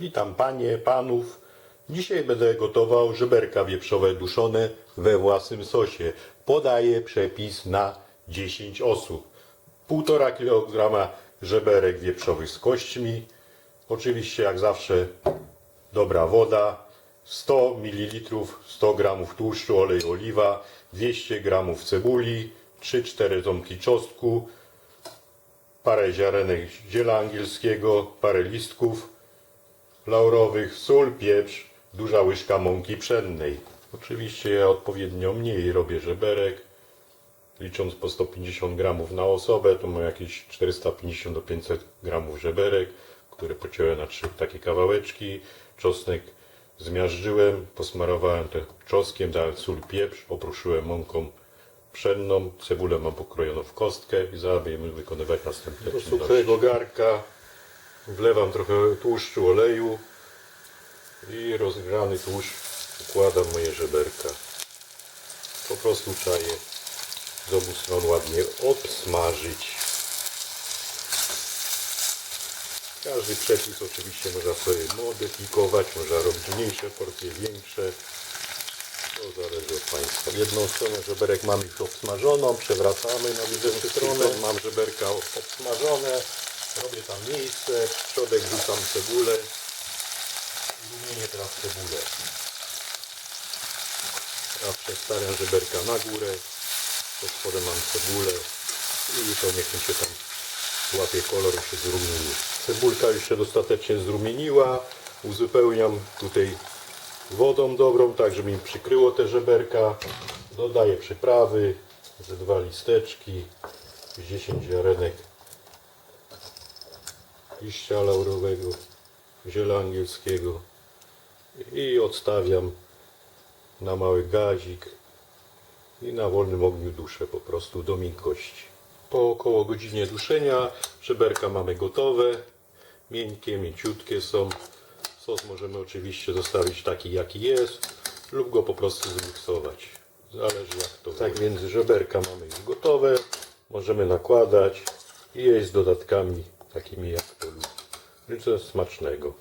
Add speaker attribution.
Speaker 1: Witam panie, panów. Dzisiaj będę gotował żeberka wieprzowe duszone we własnym sosie. Podaję przepis na 10 osób. 1,5 kg żeberek wieprzowych z kośćmi. Oczywiście jak zawsze dobra woda. 100 ml 100 g tłuszczu, olej oliwa, 200 g cebuli, 3-4 ząbki czosnku, parę ziarenek ziela angielskiego, parę listków laurowych, sól, pieprz, duża łyżka mąki pszennej. Oczywiście ja odpowiednio mniej robię żeberek. Licząc po 150 gramów na osobę, to mam jakieś 450 do 500 gramów żeberek, które pociąłem na trzy takie kawałeczki. Czosnek zmiażdżyłem, posmarowałem to czosnkiem, dałem sól, pieprz, opruszyłem mąką pszenną, cebulę mam pokrojoną w kostkę i zaraz będziemy wykonywać następne Do suchego garka wlewam trochę tłuszczu, oleju i rozgrzany tłuszcz układam moje żeberka. Po prostu trzeba je z obu stron ładnie obsmażyć. Każdy przepis oczywiście można sobie modyfikować, można robić mniejsze porcje, większe. To zależy od Państwa. Jedną stronę żeberek mam już obsmażoną, przewracamy na drugą stronę. Mam żeberka obsmażone, robię tam miejsce, w środek wrzucam cebulę. Rumienię teraz cebulę. Ja przestawiam żeberka na górę, pod spodem mam cebulę i to niech mi się tam łapie kolor i się zrumieni. Cebulka już się dostatecznie zrumieniła, uzupełniam tutaj wodą dobrą, tak żeby mi przykryło te żeberka. Dodaję przyprawy, ze dwa listeczki, 10 ziarenek liścia laurowego, ziela angielskiego i odstawiam na mały gazik i na wolnym ogniu duszę po prostu do miękkości. Po około godzinie duszenia żeberka mamy gotowe, miękkie, mięciutkie są. Sos możemy oczywiście zostawić taki jaki jest lub go po prostu zmiksować. Zależy jak to Tak więc żeberka mamy już gotowe. Możemy nakładać i jeść z dodatkami takimi jak lubi. Życzę smacznego.